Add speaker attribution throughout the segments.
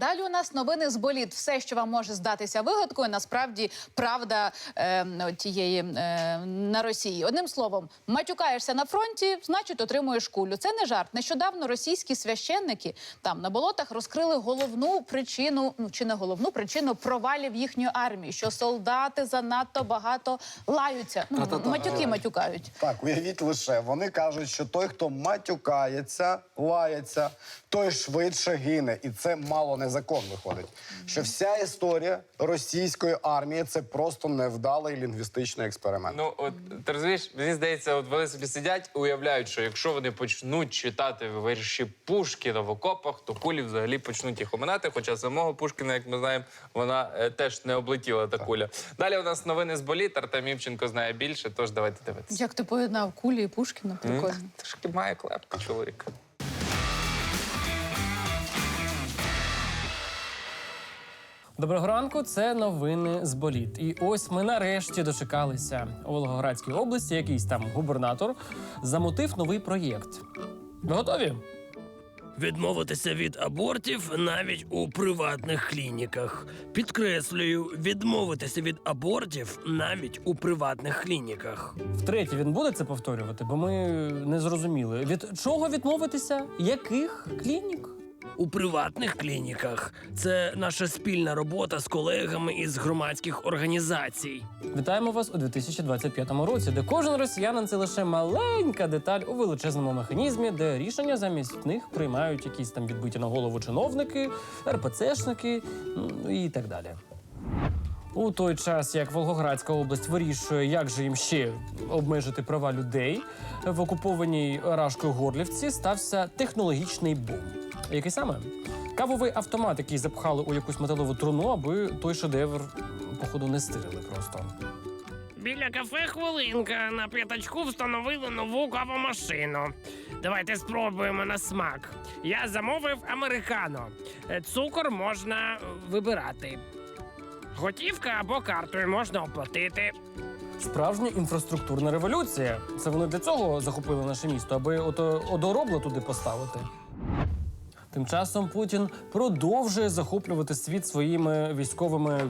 Speaker 1: Далі у нас новини з боліт. Все, що вам може здатися вигадкою, насправді правда е, тієї е, на Росії. Одним словом, матюкаєшся на фронті, значить отримуєш кулю. Це не жарт. Нещодавно російські священники там на болотах розкрили головну причину, ну чи не головну причину провалів їхньої армії, що солдати занадто багато лаються. Ну, матюки матюкають.
Speaker 2: Так, уявіть лише, вони кажуть, що той, хто матюкається, лається, той швидше гине. І це мало не закон виходить. Що вся історія російської армії це просто невдалий лінгвістичний експеримент.
Speaker 3: Ну, от ти розумієш, мені здається, от вони собі сидять, уявляють, що якщо вони почнуть читати вірші Пушкіна в окопах, то кулі взагалі почнуть їх оминати. Хоча самого Пушкіна, як ми знаємо, вона е, теж не облетіла та куля. Далі у нас новини з боліт. Артем Івченко знає більше, тож давайте дивитися.
Speaker 1: Як ти поєднав кулі і Пушкіна? Прикольно.
Speaker 3: Трошки має клепки чоловік.
Speaker 4: Доброго ранку, це новини з боліт. І ось ми нарешті дочекалися у Волгоградській області. Якийсь там губернатор замутив новий проєкт. Ви готові?
Speaker 5: Відмовитися від абортів навіть у приватних клініках. Підкреслюю, відмовитися від абортів навіть у приватних клініках.
Speaker 4: Втретє, він буде це повторювати, бо ми не зрозуміли. Від чого відмовитися? Яких клінік?
Speaker 5: У приватних клініках це наша спільна робота з колегами із громадських організацій.
Speaker 4: Вітаємо вас у 2025 році, де кожен росіянин це лише маленька деталь у величезному механізмі, де рішення замість них приймають якісь там відбиті на голову чиновники, РПЦшники ну, і так далі. У той час, як Волгоградська область вирішує, як же їм ще обмежити права людей, в окупованій Рашкою Горлівці стався технологічний бум. Який саме? Кавовий автомат, який запхали у якусь металеву труну, аби той шедевр, походу, не стирили просто.
Speaker 5: Біля кафе хвилинка на п'ятачку встановили нову кавомашину. Давайте спробуємо на смак. Я замовив американо. Е, Цукор можна вибирати. Готівка або картою можна оплатити.
Speaker 4: Справжня інфраструктурна революція. Це вони для цього захопили наше місто, аби ото одоробла туди поставити. Тим часом Путін продовжує захоплювати світ своїми військовими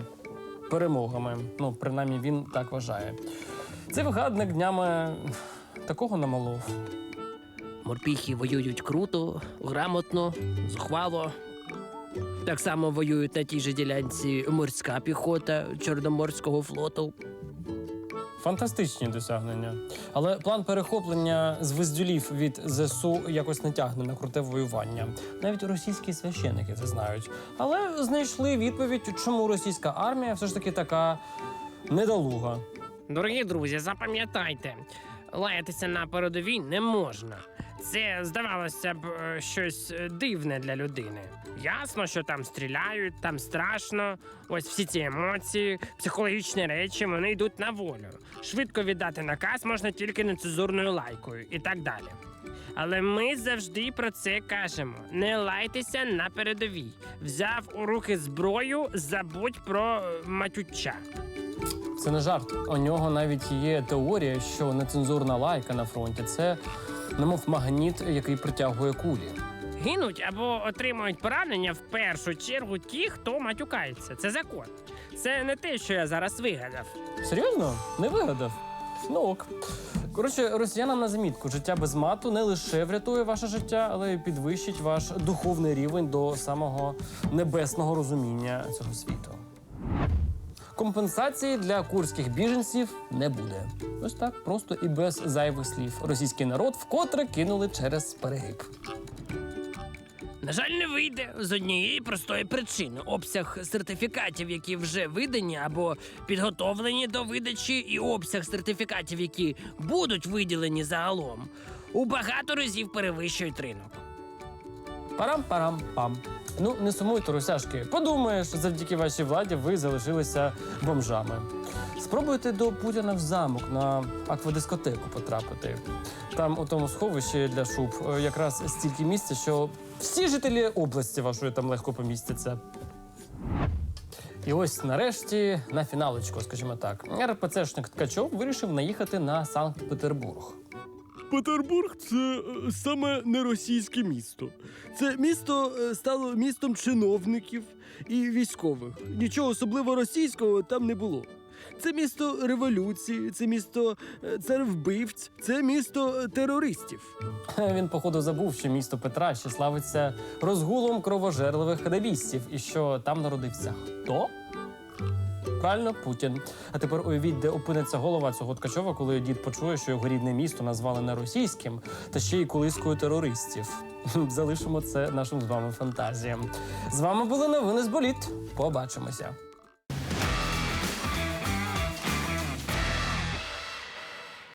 Speaker 4: перемогами. Ну, принаймні, він так вважає. Цей вигадник днями такого намалов.
Speaker 5: Морпіхи воюють круто, грамотно, зухвало. Так само воюють на тій же ділянці морська піхота Чорноморського флоту.
Speaker 4: Фантастичні досягнення. Але план перехоплення звездюлів від ЗСУ якось не тягне на круте воювання. Навіть російські священики це знають. Але знайшли відповідь, чому російська армія все ж таки така недолуга.
Speaker 5: Дорогі друзі, запам'ятайте, лаятися на передовій не можна. Це здавалося б е, щось е, дивне для людини. Ясно, що там стріляють, там страшно. Ось всі ці емоції, психологічні речі, вони йдуть на волю. Швидко віддати наказ можна тільки нецензурною лайкою і так далі. Але ми завжди про це кажемо: не лайтеся на передовій. Взяв у руки зброю, забудь про е, матюча.
Speaker 4: Це не жарт. У нього навіть є теорія, що нецензурна лайка на фронті це немов магніт, який притягує кулі.
Speaker 5: Гинуть або отримують поранення в першу чергу ті, хто матюкається. Це закон. Це не те, що я зараз вигадав.
Speaker 4: Серйозно? Не вигадав? Ну ок. Коротше, росіянам на замітку, життя без мату не лише врятує ваше життя, але й підвищить ваш духовний рівень до самого небесного розуміння цього світу. Компенсації для курських біженців не буде. Ось так, просто і без зайвих слів. Російський народ вкотре кинули через перегиб.
Speaker 5: На жаль, не вийде з однієї простої причини: обсяг сертифікатів, які вже видані або підготовлені до видачі, і обсяг сертифікатів, які будуть виділені загалом, у багато разів перевищують ринок.
Speaker 4: Парам-парам-пам. Ну, не сумуйте, русяшки. Подумаєш, завдяки вашій владі ви залишилися бомжами. Спробуйте до Путіна в замок на аквадискотеку потрапити. Там у тому сховищі для шуб е, якраз стільки місця, що всі жителі області вашої там легко помістяться. І ось нарешті на фіналочку, скажімо так, РПЦшник Ткачов вирішив наїхати на Санкт-Петербург.
Speaker 6: Петербург це е, саме не російське місто. Це місто е, стало містом чиновників і військових. Нічого особливо російського там не було. Це місто революції, це місто е, царевбивць, це місто терористів.
Speaker 4: Він, походу, забув, що місто Петра ще славиться розгулом кровожерливих кадебістів і що там народився хто? Правильно, Путін. А тепер уявіть, де опиниться голова цього Ткачова, коли дід почує, що його рідне місто назвали не російським, та ще й колискою терористів. Залишимо це нашим з вами фантазіям. З вами були новини з боліт. Побачимося.